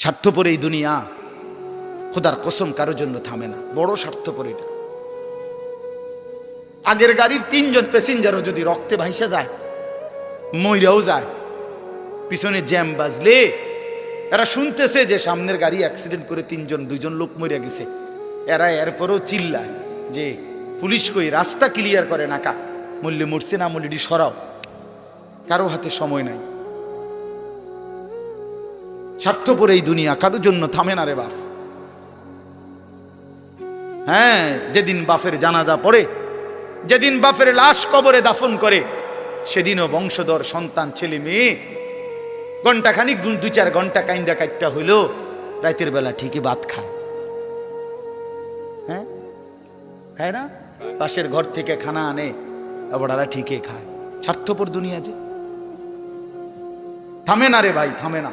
স্বার্থপর এই দুনিয়া। খোদার কসম কারোর জন্য থামে না। বড় স্বার্থপর এটা। আগের গাড়ির তিনজন প্যাসেঞ্জারও যদি রক্তে ভাইসা যায়, মইরাও যায়, পিছনে জ্যাম বাজলে এরা শুনতেছে যে সামনের গাড়ি অ্যাক্সিডেন্ট করে তিনজন, দুইজন লোক মরে গেছে। এরা এরপরেও চিল্লায় যে, পুলিশ কই? রাস্তা ক্লিয়ার করে নাকা। মূল্যে মরছে না মূল্যটি সরাও। কারও হাতে সময় নাই। স্বার্থপর এই দুনিয়া, কারোর জন্য থামে না রে বাপ। হ্যাঁ যেদিন বাপের জানাজা পড়ে, যেদিন বাপের লাশ কবরে দাফন করে, সেদিনও বংশধর, সন্তান, ছেলে, মেয়ে ঘন্টাখানিক দু চার ঘণ্টা কাইন্দা কাইটটা হইল, রাতের বেলা ঠিকই ভাত খায়। হ্যাঁ? খায় না? পাশের ঘর থেকে খানা আনে ওরা ঠিকই খায়। স্বার্থপর দুনিয়া যে। থামে না রে ভাই, থামে না।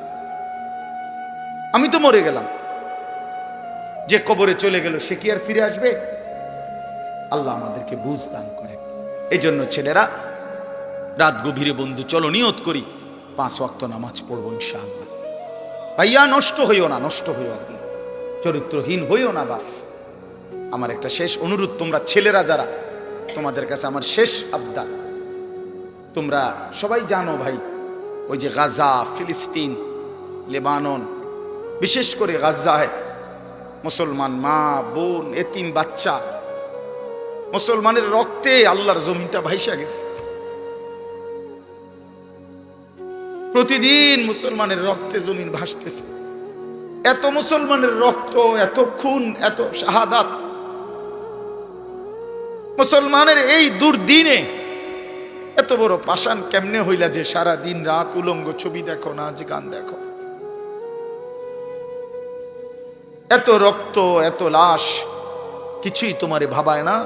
আমি তো মরে গেলাম। যে কবরে চলে গেল, সে কি আর ফিরে আসবে? আল্লাহ আমাদেরকে বুঝ দান করে। এই জন্য ছেলেরা, রাত গভীরে বন্ধু, চলো নিয়ত করি। পাঁচ ওয়াক্ত নামাজ পড়ব ইনশাআল্লাহ। ভাইয়া, নষ্ট হইও না, নষ্ট হইও না। চরিত্রহীন হইও না বাপ আমার একটা শেষ অনুরোধ, তোমরা ছেলেরা যারা, তোমাদের কাছে আমার শেষ আবদার। তোমরা সবাই জানো ভাই, ওই যে গাজা, ফিলিস্তিন, লেবানন বিশেষ করে গাজায় মুসলমান মা, বোন, এতিম, বাচ্চা। মুসলমানের রক্তে আল্লাহর জমিনটা ভাইসা গেছে। প্রতিদিন মুসলমানের রক্তে জমিন ভাসতেছে। এত মুসলমানের রক্ত, এত খুন, এত শাহাদাত। মুসলমানের এই দুর্দিনে এত বড় পাষাণ কেমনে হইলা যে সারা দিন রাত উলঙ্গ ছবি দেখো নাচ গান দেখো? এত রক্ত, এত লাশ, কিছুই তোমারে ভাবায় না।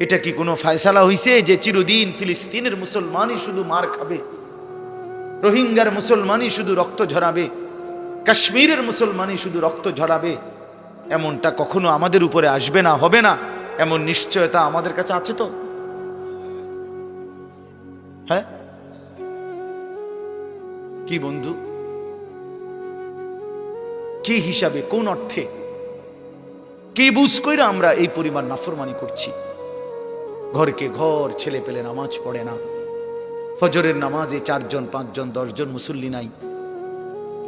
এটা কি কোনো ফায়সালা হইছে যে চিরদিন ফিলিস্তিনের মুসলমানই শুধু মার খাবে? রোহিঙ্গার মুসলমানই শুধু রক্ত ঝরাবে? কাশ্মীরের মুসলমানই শুধু রক্ত ঝরাবে? এমনটা কখনো আমাদের উপরে আসবে না, হবে না? এমন নিশ্চয়তা আমাদের কাছে আছে তো? হ্যাঁ? কি বন্ধু? কি হিসাবে, কোন অর্থে? কি বুঝ কইরা আমরা এই পরিমাণ নাফরমানি করছি? ঘরকে ঘর, ছেলে পেলে নামাজ পড়ে না। ফজরের নামাজে চারজন, পাঁচজন, দশজন মুসল্লি নাই।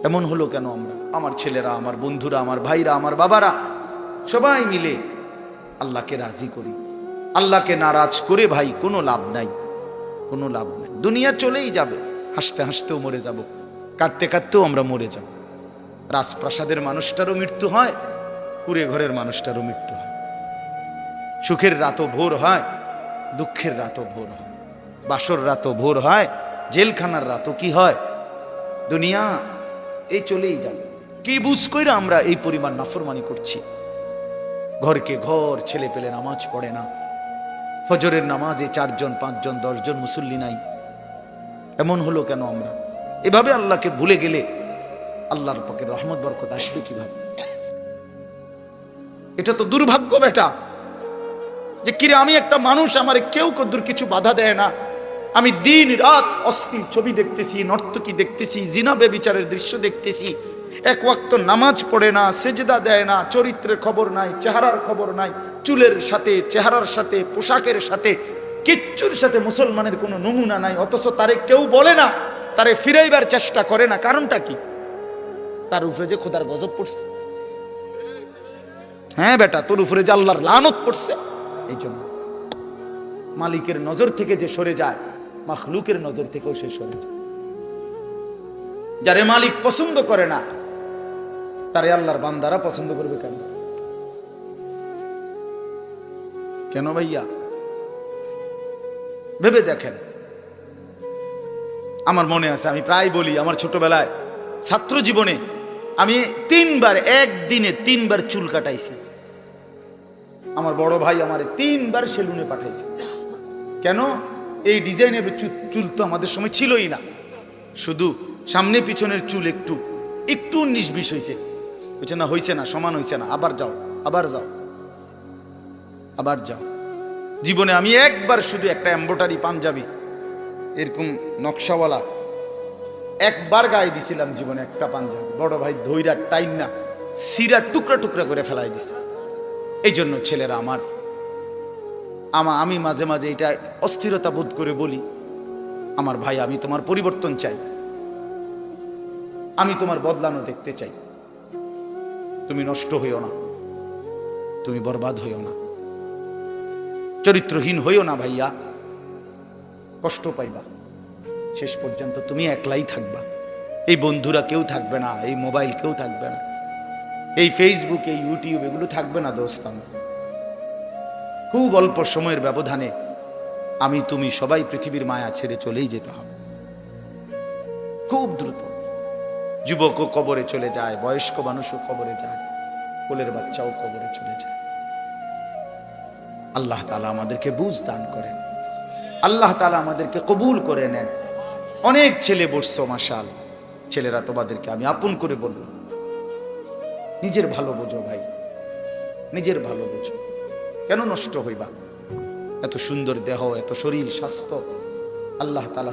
এমন হলো কেন আমরা? আমার ছেলেরা, আমার বন্ধুরা, আমার ভাইরা, আমার বাবারা, সবাই মিলে আল্লাহকে রাজি করি। আল্লাহকে নারাজ করে ভাই, কোনো লাভ নাই। কোনো লাভ নাই। দুনিয়া চলেই যাবে। হাসতে হাসতেও মরে যাব। কাঁদতে কাঁদতেও আমরা মরে যাব। রাজপ্রাসাদের মানুষটারও মৃত্যু হয়, কুড়ে ঘরের মানুষটারও মৃত্যু হয়। সুখের রাতও ভোর হয়, দুঃখের রাতও ভোর হয়, বাসর রাতও ভোর হয়, জেলখানার রাতও কি হয়? দুনিয়া এই চলেই যাবে। কি বুঝ কইরা আমরা এই পরিমাণ নাফরমানি করছি? ঘরকে ঘর ছেলে পেলে নামাজ পড়ে না। ফজরের নামাজে চারজন, পাঁচজন, দশজন মুসল্লি নাই। এমন হলো কেন আমরা? এভাবে আল্লাহকে ভুলে গেলে আল্লাহর পক্ষে রহমত, বরকত আসবে কীভাবে? এটা তো দুর্ভাগ্য বেটা, যে কিরে আমি একটা মানুষ, আমার কেউ কদ্দুর কিছু বাধা দেয় না। আমি দিন রাত অস্থির ছবি দেখতেছি, নর্তকী দেখতেছি জিনাবে বিচারের দৃশ্য দেখতেছি। এক ওয়াক্ত নামাজ পড়ে না, সেজদা দেয় না, চরিত্রের খবর নাই, চেহারার খবর নাই, চুলের সাথে, চেহারার সাথে, পোশাকের সাথে, কিচ্ছুর সাথে মুসলমানের কোনো নমুনা নাই, অথচ তারে কেউ বলে না, তারে ফিরাইবার চেষ্টা করে না, কারণটা কি? তার উপরে যে খোদার গজব পড়ছে। হ্যাঁ বেটা, তোর উপরে যে আল্লাহর লানত পড়ছে, এই জন্য। মালিকের নজর থেকে যে সরে যায়, মাখলুকের নজর থেকেও সে সরে যায়। যারে মালিক পছন্দ করে না, তারে আল্লাহর বান্দারা পছন্দ করবে কেন? কেন ভাইয়া? ভেবে দেখেন। আমার মনে আছে, আমি প্রায় বলি, আমার ছোটবেলায় ছাত্র জীবনে আমি তিনবার, একদিনে তিনবার চুল কাটাইছি। আমার বড় ভাই আমার তিনবার সেলুনে পাঠাইছে। কেন? এই ডিজাইনের চুল তো আমাদের সময় ছিলই না। শুধু সামনে পিছনের চুল একটু একটু বিশ হয়েছে হয়েছে না হয়েছে না, সমান হয়েছে না, আবার যাও আবার যাও আবার যাও। জীবনে আমি একবার শুধু একটা এম্বোটারি পাঞ্জাবি, এরকম নকশাওয়ালা একবার গায়ে দিছিলাম জীবনে একটা পাঞ্জাবি। বড় ভাই ধৈরা টাইম না, সিরা টুকরা টুকরা করে ফেলাই দিছে। এই জন্য ছেলেরা আমার, আমা আমি মাঝে মাঝে এটা অস্থিরতা বোধ করে বলি, আমার ভাই, আমি তোমার পরিবর্তন চাই। আমি তোমার বদলানো দেখতে চাই। তুমি নষ্ট হইও না, তুমি বরবাদ হইও না। চরিত্রহীন হইও না ভাইয়া, কষ্ট পাইবা। শেষ পর্যন্ত তুমি একলাই থাকবা। এই বন্ধুরা কেউ থাকবে না, এই মোবাইল কেউ থাকবে না। এই ফেসবুক এই ইউটিউব এগুলো থাকবে না দোস্ত খুব অল্প সময়ের ব্যবধানে আমি তুমি সবাই পৃথিবীর মায়া ছেড়ে চলেই যেতে হবে। খুব দ্রুত। যুবকও কবরে চলে যায়, বয়স্ক মানুষও কবরে যায়, কোলের বাচ্চাও কবরে চলে যায়। আল্লাহ তালা আমাদেরকে বুঝ দান করেন। আল্লাহ তালা আমাদেরকে কবুল করে নেন। অনেক ছেলে বসছো মাসাল ছেলেরা তোমাদেরকে আমি আপন করে বলব। নিজের ভালো বোঝো ভাই। নিজের ভালো বোঝো। কেন নষ্ট হইবা? এত সুন্দর দেহ, এত শরীর, স্বাস্থ্য। আল্লাহ তালা